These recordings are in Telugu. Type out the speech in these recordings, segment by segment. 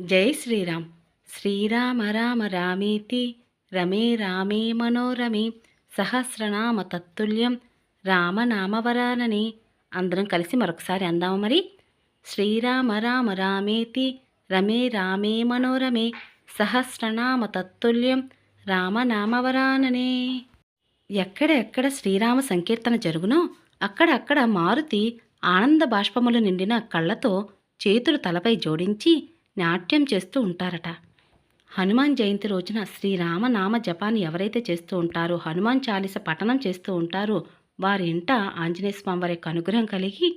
జై శ్రీరామ్. శ్రీరామ రామ రామేతి రమే రామే మనోరమే సహస్రనామ తత్తుల్యం రామనామవరానని అందరం కలిసి మరొకసారి అందాము మరి. శ్రీరామ రామ రామేతి రమే రామే మనోరమే సహస్రనామ తత్తుల్యం రామనామవరాననే ఎక్కడ ఎక్కడ శ్రీరామ సంకీర్తన జరుగునో అక్కడక్కడ మారుతి ఆనంద బాష్పములు నిండిన కళ్ళతో చేతులు తలపై జోడించి నాట్యం చేస్తూ ఉంటారట. హనుమాన్ జయంతి రోజున శ్రీరామ నామ జపాన్ని ఎవరైతే చేస్తూ ఉంటారో హనుమాన్ చాలీస పఠనం చేస్తూ ఉంటారో వారి ఇంట ఆంజనేయ స్వామి వారి యొక్క అనుగ్రహం కలిగి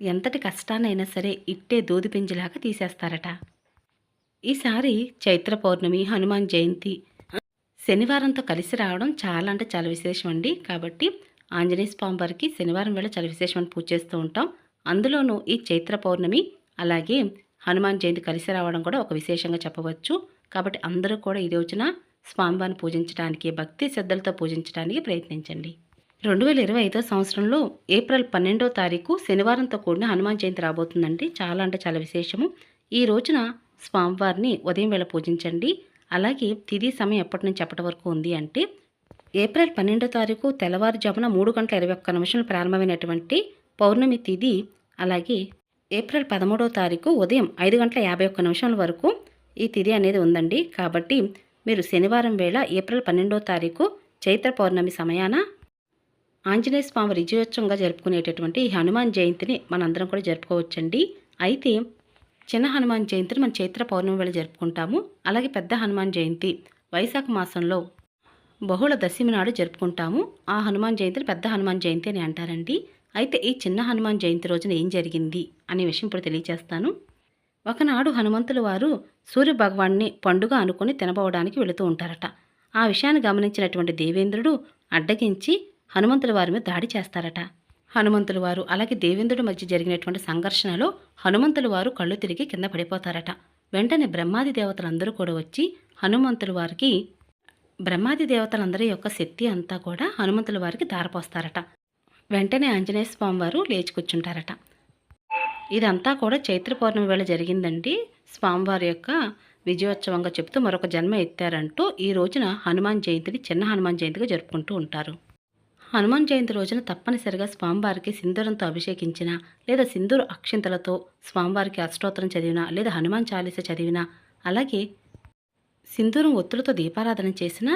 ఎంతటి కష్టాన్నైనా సరే ఇట్టే దూదిపింజలాగా తీసేస్తారట. ఈసారి చైత్ర పౌర్ణమి హనుమాన్ జయంతి శనివారంతో కలిసి రావడం చాలా అంటే చాలా విశేషం అండి. కాబట్టి ఆంజనేయ స్వామి వారికి శనివారం వేళ చాలా విశేషమని పూజ చేస్తూ ఉంటాం. అందులోనూ ఈ చైత్ర పౌర్ణమి అలాగే హనుమాన్ జయంతి కలిసి రావడం కూడా ఒక విశేషంగా చెప్పవచ్చు. కాబట్టి అందరూ కూడా ఈ రోజున స్వామివారిని పూజించడానికి భక్తి శ్రద్ధలతో పూజించడానికి ప్రయత్నించండి. రెండు వేల ఇరవై ఐదో సంవత్సరంలో ఏప్రిల్ పన్నెండో తారీఖు శనివారంతో కూడిన హనుమాన్ జయంతి రాబోతుందండి. చాలా అంటే చాలా విశేషము. ఈ రోజున స్వామివారిని ఉదయం వేళ పూజించండి. అలాగే తిది సమయం ఎప్పటి నుంచి ఎప్పటి వరకు ఉంది అంటే ఏప్రిల్ పన్నెండో తారీఖు తెల్లవారుజామున మూడు గంటల ఇరవై ఒక్క నిమిషాలు ప్రారంభమైనటువంటి పౌర్ణమి తిది అలాగే ఏప్రిల్ పదమూడవ తారీఖు ఉదయం ఐదు గంటల యాభై ఒక్క నిమిషాల వరకు ఈ తిథి అనేది ఉందండి. కాబట్టి మీరు శనివారం వేళ ఏప్రిల్ పన్నెండవ తారీఖు చైత్ర పౌర్ణమి సమయాన ఆంజనేయ స్వామి విజయోత్సవంగా జరుపుకునేటటువంటి ఈ హనుమాన్ జయంతిని మనందరం కూడా జరుపుకోవచ్చండి. అయితే చిన్న హనుమాన్ జయంతిని మన చైత్ర పౌర్ణమి వేళ జరుపుకుంటాము. అలాగే పెద్ద హనుమాన్ జయంతి వైశాఖ మాసంలో బహుళ దశమి నాడు జరుపుకుంటాము. ఆ హనుమాన్ జయంతిని పెద్ద హనుమాన్ జయంతి అని అంటారండి. అయితే ఈ చిన్న హనుమాన్ జయంతి రోజున ఏం జరిగింది అనే విషయం ఇప్పుడు తెలియజేస్తాను ఒకనాడు హనుమంతుల వారు సూర్య భగవాన్ని పండుగ అనుకుని తినబోవడానికి వెళుతూ ఉంటారట. ఆ విషయాన్ని గమనించినటువంటి దేవేంద్రుడు అడ్డగించి హనుమంతుల వారి మీద దాడి చేస్తారట. హనుమంతుల వారు అలాగే దేవేంద్రుడి మధ్య జరిగినటువంటి సంఘర్షణలో హనుమంతుల వారు కళ్ళు తిరిగి కింద పడిపోతారట. వెంటనే బ్రహ్మాది దేవతలందరూ కూడా వచ్చి హనుమంతుల వారికి బ్రహ్మాది దేవతలందరి యొక్క శక్తి అంతా కూడా హనుమంతుల వారికి దారపోస్తారట వెంటనే ఆంజనేయ స్వామి వారు లేచి కూర్చుంటారట ఇదంతా కూడా చైత్ర పౌర్ణమి వేళ జరిగిందండి. స్వామివారి యొక్క విజయోత్సవంగా చెప్తూ మరొక జన్మ ఎత్తారంటూ ఈ రోజున హనుమాన్ జయంతిని చిన్న హనుమాన్ జయంతిగా జరుపుకుంటూ ఉంటారు. హనుమాన్ జయంతి రోజున తప్పనిసరిగా స్వామివారికి సింధూరంతో అభిషేకించిన లేదా సింధూరు అక్షింతలతో స్వామివారికి అష్టోత్తరం చదివినా లేదా హనుమాన్ చాలీస చదివినా అలాగే సింధూరం ఒత్తులతో దీపారాధన చేసినా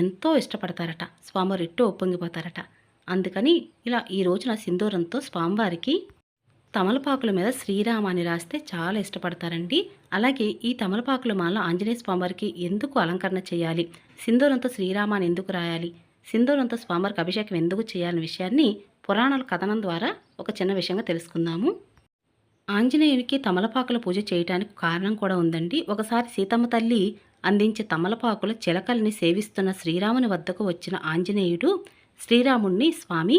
ఎంతో ఇష్టపడతారట. స్వామివారు ఇట్టు ఒప్పొంగిపోతారట. అందుకని ఇలా ఈ రోజున సింధూరంతో స్వామివారికి తమలపాకుల మీద శ్రీరామ అని రాస్తే చాలా ఇష్టపడతారండి. అలాగే ఈ తమలపాకుల మాల ఆంజనేయ స్వామివారికి ఎందుకు అలంకరణ చేయాలి? సింధూరంతో శ్రీరామ అని ఎందుకు రాయాలి? సింధూరంతో స్వామివారికి అభిషేకం ఎందుకు చేయాలనే విషయాన్ని పురాణాల కథనం ద్వారా ఒక చిన్న విషయంగా తెలుసుకుందాము. ఆంజనేయునికి తమలపాకుల పూజ చేయడానికి కారణం కూడా ఉందండి. ఒకసారి సీతమ్మ తల్లి అందించే తమలపాకుల చిలకల్ని సేవిస్తున్న శ్రీరాముని వద్దకు వచ్చిన ఆంజనేయుడు శ్రీరాముణ్ణి స్వామి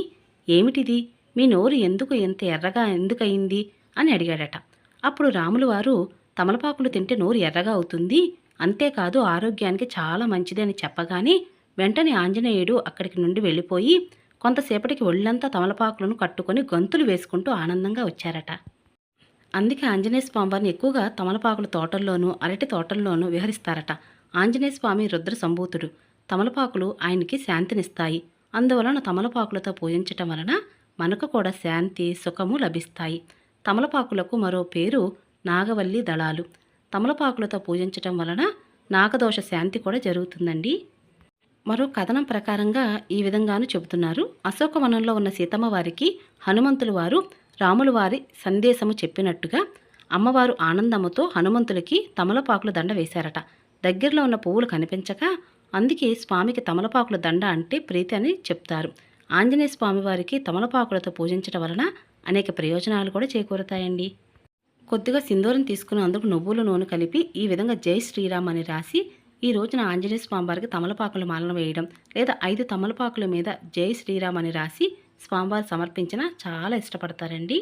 ఏమిటిది? మీ నోరు ఎందుకు ఎంత ఎర్రగా ఎందుకయింది? అని అడిగాడట. అప్పుడు రాములు వారు తమలపాకులు తింటే నోరు ఎర్రగా అవుతుంది. అంతేకాదు ఆరోగ్యానికి చాలా మంచిది అని చెప్పగానే వెంటనే ఆంజనేయుడు అక్కడికి నుండి వెళ్ళిపోయి కొంతసేపటికి ఒళ్ళంతా తమలపాకులను కట్టుకొని గంతులు వేసుకుంటూ ఆనందంగా వచ్చారట. అందుకే ఆంజనేయ స్వామి వారిని ఎక్కువగా తమలపాకుల తోటల్లోనూ అరటి తోటల్లోనూ విహరిస్తారట. ఆంజనేయ స్వామి రుద్ర సంభూతుడు తమలపాకులు ఆయనకి శాంతినిస్తాయి. అందువలన తమలపాకులతో పూజించటం వలన మనకు కూడా శాంతి సుఖము లభిస్తాయి. తమలపాకులకు మరో పేరు నాగవల్లి దళాలు. తమలపాకులతో పూజించటం వలన నాగదోష శాంతి కూడా జరుగుతుందండి. మరో కథనం ప్రకారంగా ఈ విధంగాను చెబుతున్నారు. అశోకవనంలో ఉన్న సీతమ్మ వారికి హనుమంతులు వారు రాముల వారి సందేశము చెప్పినట్టుగా అమ్మవారు ఆనందముతో హనుమంతులకి తమలపాకుల దండ వేశారట. దగ్గరలో ఉన్న పువ్వులు కనిపించక అందుకే స్వామికి తమలపాకుల దండ అంటే ప్రీతి అని చెప్తారు. ఆంజనేయ స్వామి వారికి తమలపాకులతో పూజించడం వలన అనేక ప్రయోజనాలు కూడా చేకూరుతాయండి. కొద్దిగా సింధూరం తీసుకుని అందుకు నువ్వుల నూనె కలిపి ఈ విధంగా జై శ్రీరామ్ అని రాసి ఈ రోజున ఆంజనేయ స్వామివారికి వారికి తమలపాకుల మాలను వేయడం లేదా ఐదు తమలపాకుల మీద జై శ్రీరామ్ అని రాసి స్వామివారు సమర్పించిన చాలా ఇష్టపడతారండి.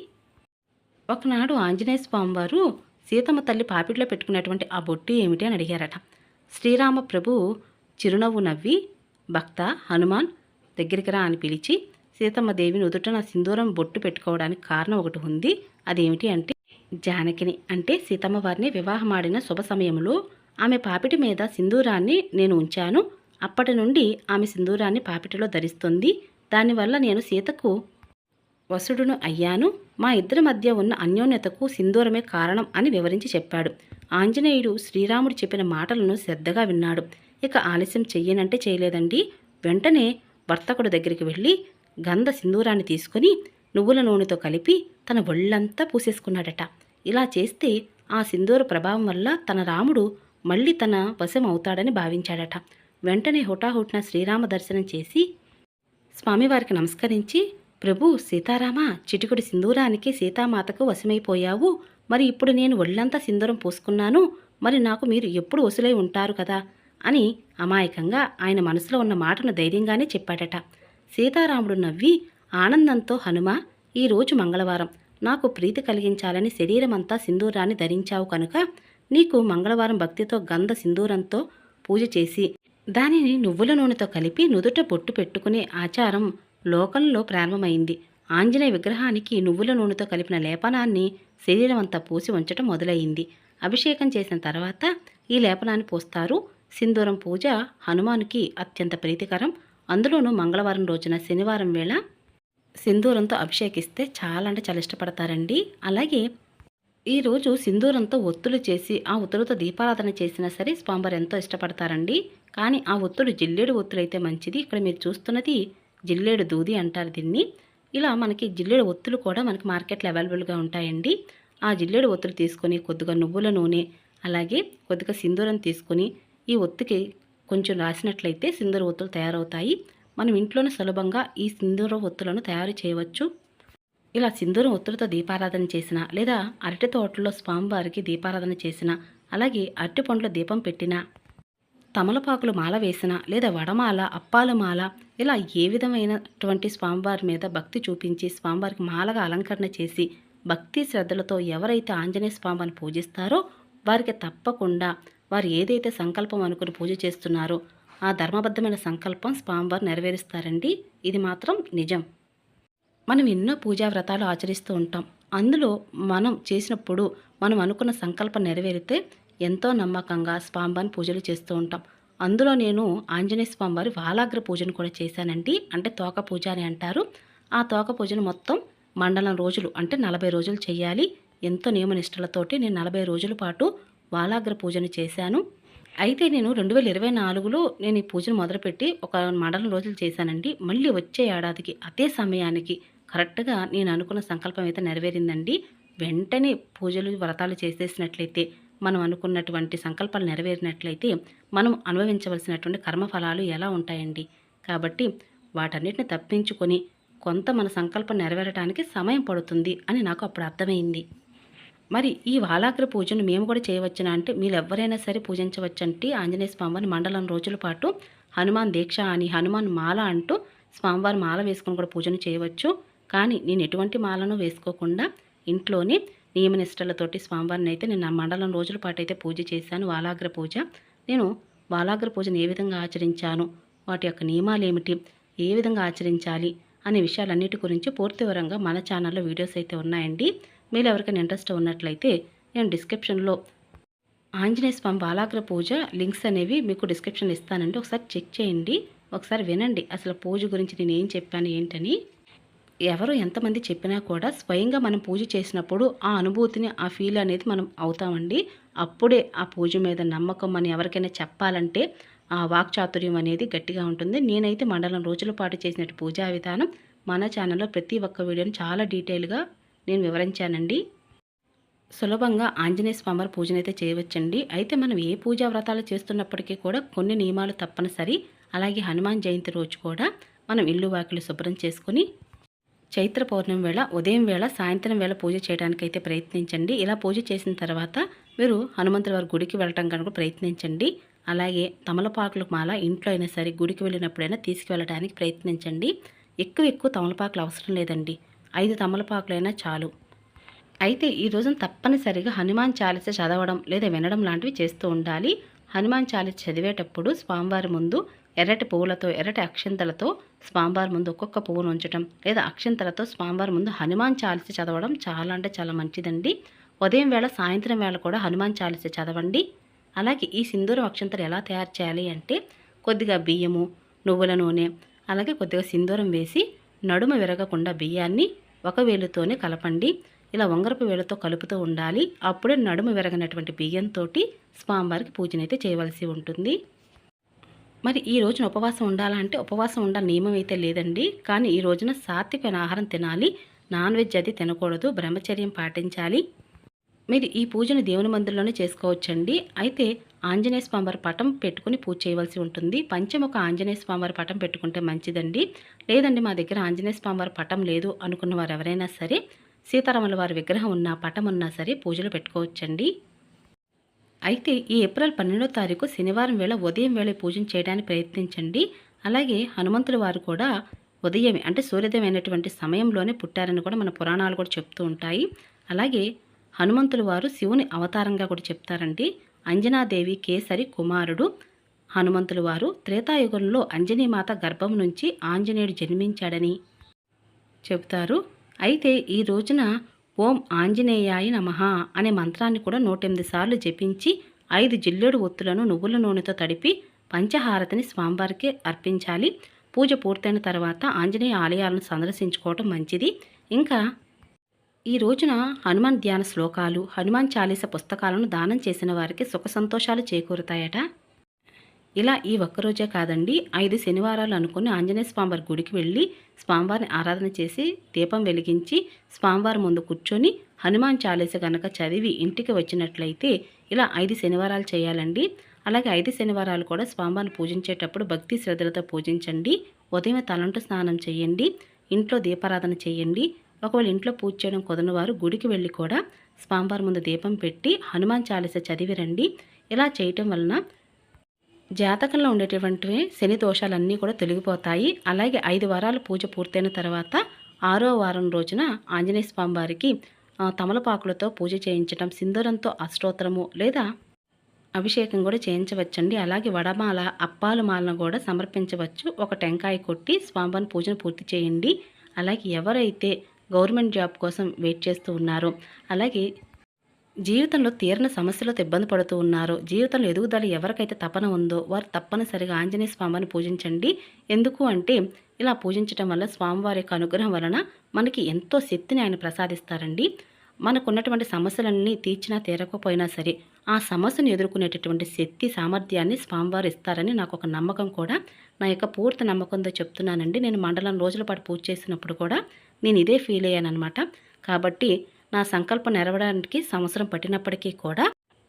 ఒకనాడు ఆంజనేయ స్వామివారు సీతమ్మ తల్లి పాపిట్లో పెట్టుకున్నటువంటి ఆ బొట్టు ఏమిటి అని అడిగారట. శ్రీరామ ప్రభు చిరునవ్వు నవ్వి భక్త హనుమాన్ దగ్గరికి రా అని పిలిచి సీతమ్మ దేవిని ఉదుటన సింధూరం బొట్టు పెట్టుకోవడానికి కారణం ఒకటి ఉంది. అదేమిటి అంటే జానకిని. అంటే సీతమ్మ వారిని వివాహమాడిన శుభ సమయంలో ఆమె పాపిటి మీద సింధూరాన్ని నేను ఉంచాను. అప్పటి నుండి ఆమె సింధూరాన్ని పాపిటిలో ధరిస్తుంది. దానివల్ల నేను సీతకు వసుడును అయ్యాను. మా ఇద్దరి మధ్య ఉన్న అన్యోన్యతకు సింధూరమే కారణం అని వివరించి చెప్పాడు. ఆంజనేయుడు శ్రీరాముడు చెప్పిన మాటలను శ్రద్ధగా విన్నాడు. ఇక ఆలస్యం చెయ్యనంటే చేయలేదండి. వెంటనే వర్తకుడు దగ్గరికి వెళ్ళి గంధ సింధూరాన్ని తీసుకొని నువ్వుల నూనెతో కలిపి తన ఒళ్ళంతా పూసేసుకున్నాడట. ఇలా చేస్తే ఆ సింధూర ప్రభావం వల్ల తన రాముడు మళ్ళీ తన వశం అవుతాడని భావించాడట. వెంటనే హుటాహుటిన శ్రీరామ దర్శనం చేసి స్వామివారికి నమస్కరించి ప్రభు సీతారామ చిటికుడి సింధూరానికి సీతామాతకు వశమైపోయావు. మరి ఇప్పుడు నేను ఒళ్ళంతా సింధూరం పూసుకున్నాను. మరి నాకు మీరు ఎప్పుడు వసులై ఉంటారు కదా? అని అమాయకంగా ఆయన మనసులో ఉన్న మాటను ధైర్యంగానే చెప్పాడట. సీతారాముడు నవ్వి ఆనందంతో హనుమ ఈరోజు మంగళవారం. నాకు ప్రీతి కలిగించాలని శరీరమంతా సింధూరాన్ని ధరించావు కనుక నీకు మంగళవారం భక్తితో గంధ సింధూరంతో పూజ చేసి దానిని నువ్వుల నూనెతో కలిపి నుదుట బొట్టు పెట్టుకునే ఆచారం లోకంలో ప్రారంభమైంది. ఆంజనేయ విగ్రహానికి నువ్వుల నూనెతో కలిపిన లేపనాన్ని శరీరం అంతా పూసి ఉంచటం మొదలయ్యింది అభిషేకం చేసిన తర్వాత ఈ లేపనాన్ని పోస్తారు. సింధూరం పూజ హనుమానుకి అత్యంత ప్రీతికరం. అందులోనూ మంగళవారం రోజున శనివారం వేళ సింధూరంతో అభిషేకిస్తే చాలా అంటే చాలా ఇష్టపడతారండి. అలాగే ఈరోజు సింధూరంతో ఒత్తులు చేసి ఆ ఒత్తులతో దీపారాధన చేసినా సరే స్వామివారు ఎంతో ఇష్టపడతారండి. కానీ ఆ ఒత్తులు జిల్లేడు ఒత్తులు అయితే మంచిది. ఇక్కడ మీరు చూస్తున్నది జిల్లేడు దూది అంటారు దీన్ని. ఇలా మనకి జిల్లేడు ఒత్తులు కూడా మనకి మార్కెట్లో అవైలబుల్గా ఉంటాయండి. ఆ జిల్లేడు ఒత్తులు తీసుకొని కొద్దిగా నువ్వుల నూనె అలాగే కొద్దిగా సింధూరం తీసుకొని ఈ ఒత్తికి కొంచెం రాసినట్లయితే సింధూర ఒత్తులు తయారవుతాయి. మనం ఇంట్లోనే సులభంగా ఈ సింధూర ఒత్తులను తయారు చేయవచ్చు. ఇలా సింధూరం ఒత్తులతో దీపారాధన చేసిన లేదా అరటి తోటలో స్వామివారికి దీపారాధన చేసిన అలాగే అరటి పండ్ల దీపం పెట్టిన తమలపాకులు మాల వేసిన లేదా వడమాల అప్పాల మాల ఇలా ఏ విధమైనటువంటి స్వామివారి మీద భక్తి చూపించి స్వామివారికి మాలగా అలంకరణ చేసి భక్తి శ్రద్ధలతో ఎవరైతే ఆంజనేయ స్వామిని పూజిస్తారో వారికి తప్పకుండా వారు ఏదైతే సంకల్పం అనుకుని పూజ చేస్తున్నారో ఆ ధర్మబద్ధమైన సంకల్పం స్వామివారు నెరవేరుస్తారండి. ఇది మాత్రం నిజం. మనం ఎన్నో పూజా వ్రతాలు ఆచరిస్తూ ఉంటాం. అందులో మనం చేసినప్పుడు మనం అనుకున్న సంకల్పం నెరవేరితే ఎంతో నమ్మకంగా స్వామివారిని పూజలు చేస్తూ ఉంటాం. అందులో నేను ఆంజనేయ స్వామివారి వాలాగ్ర పూజను కూడా చేశానండి. అంటే తోక పూజ అని అంటారు. ఆ తోక పూజను మొత్తం మండలం రోజులు అంటే నలభై రోజులు చేయాలి. ఎంతో నియమనిష్టలతోటి నేను నలభై రోజుల పాటు వాలాగ్ర పూజను చేశాను. అయితే నేను రెండు వేల ఇరవై నాలుగులో నేను ఈ పూజను మొదలుపెట్టి ఒక మండల రోజులు చేశానండి. మళ్ళీ వచ్చే ఏడాదికి అదే సమయానికి కరెక్ట్గా నేను అనుకున్న సంకల్పం అయితే నెరవేరిందండి. వెంటనే పూజలు వ్రతాలు చేసేసినట్లయితే మనం అనుకున్నటువంటి సంకల్పాలు నెరవేరినట్లయితే మనం అనుభవించవలసినటువంటి కర్మఫలాలు ఎలా ఉంటాయండి? కాబట్టి వాటన్నిటిని తప్పించుకొని కొంత మన సంకల్పం నెరవేరడానికి సమయం పడుతుంది అని నాకు అప్పుడు అర్థమైంది. మరి ఈ వాలాగ్ర పూజను మేము కూడా చేయవచ్చునా అంటే మీరు ఎవరైనా సరే పూజించవచ్చంటే ఆంజనేయ స్వామివారిని మండలం రోజుల పాటు హనుమాన్ దీక్ష అని హనుమాన్ మాల అంటూ స్వామివారి మాల వేసుకొని కూడా పూజను చేయవచ్చు. కానీ నేను ఎటువంటి మాలను వేసుకోకుండా ఇంట్లోనే నియమనిష్టలతోటి స్వామివారిని అయితే నేను నా మండలం రోజుల పాటు అయితే పూజ చేశాను వాలాగ్ర పూజ. నేను వాలాగ్ర పూజను ఏ విధంగా ఆచరించాను వాటి యొక్క నియమాలు ఏమిటి ఏ విధంగా ఆచరించాలి అనే విషయాలన్నిటి గురించి పూర్తి వివరంగా మన ఛానల్లో వీడియోస్ అయితే ఉన్నాయండి. మీరు ఎవరికైనా ఇంట్రెస్ట్ ఉన్నట్లయితే నేను డిస్క్రిప్షన్లో ఆంజనేయ స్వామి బాలాగ్ర పూజ లింక్స్ అనేవి మీకు డిస్క్రిప్షన్ ఇస్తానండి. ఒకసారి చెక్ చేయండి. ఒకసారి వినండి. అసలు పూజ గురించి నేను ఏం చెప్పాను ఏంటని. ఎవరు ఎంతమంది చెప్పినా కూడా స్వయంగా మనం పూజ చేసినప్పుడు ఆ అనుభూతిని ఆ ఫీల్ అనేది మనం అవుతామండి. అప్పుడే ఆ పూజ మీద నమ్మకం అని ఎవరికైనా చెప్పాలంటే ఆ వాక్చాతుర్యం అనేది గట్టిగా ఉంటుంది. నేనైతే మండలం రోజుల పాటు చేసినట్టు పూజా విధానం మన ఛానల్లో ప్రతి ఒక్క వీడియోని చాలా డీటెయిల్గా నేను వివరించానండి. సులభంగా ఆంజనేయ స్వామివారి పూజనైతే చేయవచ్చండి. అయితే మనం ఏ పూజా వ్రతాలు చేస్తున్నప్పటికీ కూడా కొన్ని నియమాలు తప్పనిసరి. అలాగే హనుమాన్ జయంతి రోజు కూడా మనం ఇల్లు వాకిలు శుభ్రం చేసుకొని చైత్ర పౌర్ణమి వేళ ఉదయం వేళ సాయంత్రం వేళ పూజ చేయడానికైతే ప్రయత్నించండి. ఇలా పూజ చేసిన తర్వాత మీరు హనుమంతుల వారి గుడికి వెళ్ళటం కనుక ప్రయత్నించండి. అలాగే తమలపాకులు మాల ఇంట్లో అయినా సరే గుడికి వెళ్ళినప్పుడైనా తీసుకువెళ్ళడానికి ప్రయత్నించండి. ఎక్కువ ఎక్కువ తమలపాకులు అవసరం లేదండి. ఐదు తమలపాకులైనా చాలు. అయితే ఈ రోజున తప్పనిసరిగా హనుమాన్ చాలీస చదవడం లేదా వినడం లాంటివి చేస్తూ ఉండాలి. హనుమాన్ చాలీస చదివేటప్పుడు స్వామివారి ముందు ఎర్రటి పువ్వులతో ఎర్రటి అక్షంతలతో స్వామివారి ముందు ఒక్కొక్క పువ్వును ఉంచడం లేదా అక్షంతలతో స్వామివారి ముందు హనుమాన్ చాలీస చదవడం చాలా అంటే చాలా మంచిదండి. ఉదయం వేళ సాయంత్రం వేళ కూడా హనుమాన్ చాలీస చదవండి. అలాగే ఈ సింధూరం అక్షంతలు ఎలా తయారు చేయాలి అంటే కొద్దిగా బియ్యము నువ్వుల నూనె అలాగే కొద్దిగా సింధూరం వేసి నడుమ విరగకుండా బియ్యాన్ని ఒక వేలుతోనే కలపండి. ఇలా ఉంగరపు వేలుతో కలుపుతూ ఉండాలి. అప్పుడే నడుము విరగనటువంటి బియ్యంతో స్వామివారికి పూజనైతే చేయవలసి ఉంటుంది. మరి ఈ రోజున ఉపవాసం ఉండాలంటే ఉపవాసం ఉండాలి నియమం అయితే లేదండి. కానీ ఈ రోజున సాత్వికమైన ఆహారం తినాలి. నాన్ వెజ్ అది తినకూడదు. బ్రహ్మచర్యం పాటించాలి. మీరు ఈ పూజను దేవుని మందిరంలోనే చేసుకోవచ్చండి. అయితే ఆంజనేయ స్వామివారి పటం పెట్టుకుని పూజ చేయవలసి ఉంటుంది. పంచముఖ ఆంజనేయ స్వామివారి పటం పెట్టుకుంటే మంచిదండి. లేదండి మా దగ్గర ఆంజనేయ స్వామివారి పటం లేదు అనుకున్న వారు ఎవరైనా సరే సీతారాముల వారి విగ్రహం ఉన్న పటం ఉన్నా సరే పూజలు పెట్టుకోవచ్చండి. అయితే ఈ ఏప్రిల్ పన్నెండో తారీఖు శనివారం వేళ ఉదయం వేళ పూజను చేయడానికి ప్రయత్నించండి. అలాగే హనుమంతుల వారు కూడా ఉదయమే అంటే సూర్యోదయం అయినటువంటి సమయంలోనే పుట్టారని కూడా మన పురాణాలు కూడా చెప్తూ ఉంటాయి. అలాగే హనుమంతుల వారు శివుని అవతారంగా కూడా చెప్తారండి. అంజనాదేవి కేసరి కుమారుడు. హనుమంతుల వారు త్రేతాయుగంలో అంజనీమాత గర్భం నుంచి ఆంజనేయుడు జన్మించాడని చెబుతారు. అయితే ఈ రోజున ఓం ఆంజనేయాయ నమః అనే మంత్రాన్ని కూడా నూటెనిమిది సార్లు జపించి ఐదు జిల్లేడు ఒత్తులను నువ్వుల నూనెతో తడిపి పంచహారతిని స్వామివారికి అర్పించాలి. పూజ పూర్తయిన తర్వాత ఆంజనేయ ఆలయాలను సందర్శించుకోవటం మంచిది. ఇంకా ఈ రోజున హనుమాన్ ధ్యాన శ్లోకాలు హనుమాన్ చాలీస పుస్తకాలను దానం చేసిన వారికి సుఖ సంతోషాలు చేకూరుతాయట. ఇలా ఈ ఒక్కరోజే కాదండి ఐదు శనివారాలు అనుకుని ఆంజనేయ స్వామివారి గుడికి వెళ్ళి స్వామివారిని ఆరాధన చేసి దీపం వెలిగించి స్వామివారి ముందు కూర్చొని హనుమాన్ చాలీస కనుక చదివి ఇంటికి వచ్చినట్లయితే ఇలా ఐదు శనివారాలు చేయాలండి. అలాగే ఐదు శనివారాలు కూడా స్వామివారిని పూజించేటప్పుడు భక్తి శ్రద్ధలతో పూజించండి. ఉదయం తలంటు స్నానం చేయండి. ఇంట్లో దీపారాధన చేయండి. ఒకవేళ ఇంట్లో పూజ చేయడం కుదరని వారు గుడికి వెళ్ళి కూడా స్వామివారి ముందు దీపం పెట్టి హనుమాన్ చాలీస చదివి రండి. ఇలా చేయటం వలన జాతకంలో ఉండేటువంటివి శని దోషాలన్నీ కూడా తొలగిపోతాయి. అలాగే ఐదు వారాలు పూజ పూర్తయిన తర్వాత ఆరో వారం రోజున ఆంజనేయ స్వామి వారికి తమలపాకులతో పూజ చేయించడం సింధూరంతో అష్టోత్తరము లేదా అభిషేకం కూడా చేయించవచ్చండి. అలాగే వడమాల అప్పాలు మాలను కూడా సమర్పించవచ్చు. ఒక టెంకాయ కొట్టి స్వామివారిని పూజను పూర్తి చేయండి. అలాగే ఎవరైతే గవర్నమెంట్ జాబ్ కోసం వెయిట్ చేస్తూ ఉన్నారు. అలాగే జీవితంలో తీరన సమస్యలతో ఇబ్బంది పడుతూ ఉన్నారు. జీవితంలో ఎదుగుదల ఎవరికైతే తపన ఉందో వారు తప్పనిసరిగా ఆంజనేయ స్వామిని పూజించండి. ఎందుకు అంటే ఇలా పూజించడం వల్ల స్వామివారి యొక్క అనుగ్రహం వలన మనకి ఎంతో శక్తిని ఆయన ప్రసాదిస్తారండి. మనకున్నటువంటి సమస్యలన్నీ తీర్చినా తీరకపోయినా సరే ఆ సమస్యను ఎదుర్కొనేటటువంటి శక్తి సామర్థ్యాన్ని స్వామివారు ఇస్తారని నాకు ఒక నమ్మకం కూడా. నా యొక్క పూర్తి నమ్మకంతో చెప్తున్నానండి. నేను మండలం రోజుల పాటు పూజ చేసినప్పుడు కూడా నేను ఇదే ఫీల్ అయ్యాను అనమాట కాబట్టి నా సంకల్పం నెరవడానికి సంవత్సరం పట్టినప్పటికీ కూడా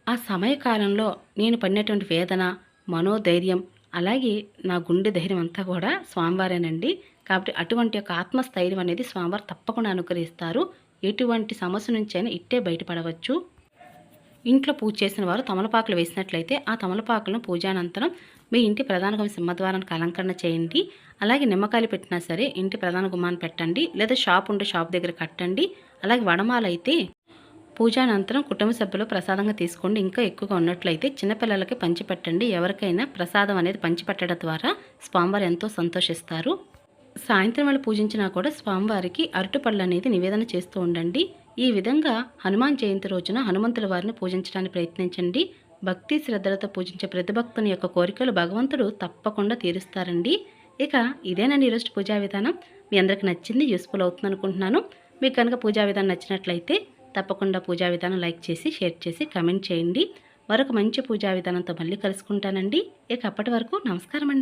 ఆ సమయకాలంలో నేను పడినటువంటి వేదన మనోధైర్యం అలాగే నా గుండె ధైర్యం అంతా కూడా స్వామివారేనండి. కాబట్టి అటువంటి యొక్క ఆత్మస్థైర్యం అనేది స్వామివారు తప్పకుండా అనుగ్రహిస్తారు. ఎటువంటి సమస్య నుంచి అయినా ఇట్టే బయటపడవచ్చు. ఇంట్లో పూజ చేసిన వారు తమలపాకులు వేసినట్లయితే ఆ తమలపాకులను పూజానంతరం మీ ఇంటి ప్రధాన గుమ్మ సింహద్వారానికి అలంకరణ చేయండి. అలాగే నిమ్మకాయలు పెట్టినా సరే ఇంటి ప్రధాన గుమ్మాన్ని పెట్టండి. లేదా షాప్ ఉండే షాప్ దగ్గర కట్టండి. అలాగే వడమాల అయితే పూజానంతరం కుటుంబ సభ్యులు ప్రసాదంగా తీసుకోండి. ఇంకా ఎక్కువగా ఉన్నట్లయితే చిన్నపిల్లలకి పంచిపెట్టండి. ఎవరికైనా ప్రసాదం అనేది పంచిపెట్టడం ద్వారా స్వామివారు ఎంతో సంతోషిస్తారు. సాయంత్రం వేళ పూజించినా కూడా స్వామివారికి అరటిపళ్ళు అనేది నివేదన చేస్తూ ఉండండి. ఈ విధంగా హనుమాన్ జయంతి రోజున హనుమంతుల వారిని పూజించడానికి ప్రయత్నించండి. భక్తి శ్రద్ధలతో పూజించే ప్రతి భక్తుని యొక్క కోరికలు భగవంతుడు తప్పకుండా తీరుస్తారండి. ఇక ఇదేనండి ఈరోజు పూజా విధానం. మీ అందరికి నచ్చింది యూస్ఫుల్ అవుతుంది అనుకుంటున్నాను మీకు కనుక పూజా విధానం నచ్చినట్లయితే తప్పకుండా పూజా విధానం లైక్ చేసి షేర్ చేసి కమెంట్ చేయండి. మరొక మంచి పూజా విధానంతో మళ్ళీ కలుసుకుంటానండి. ఇక అప్పటి వరకు నమస్కారం అండి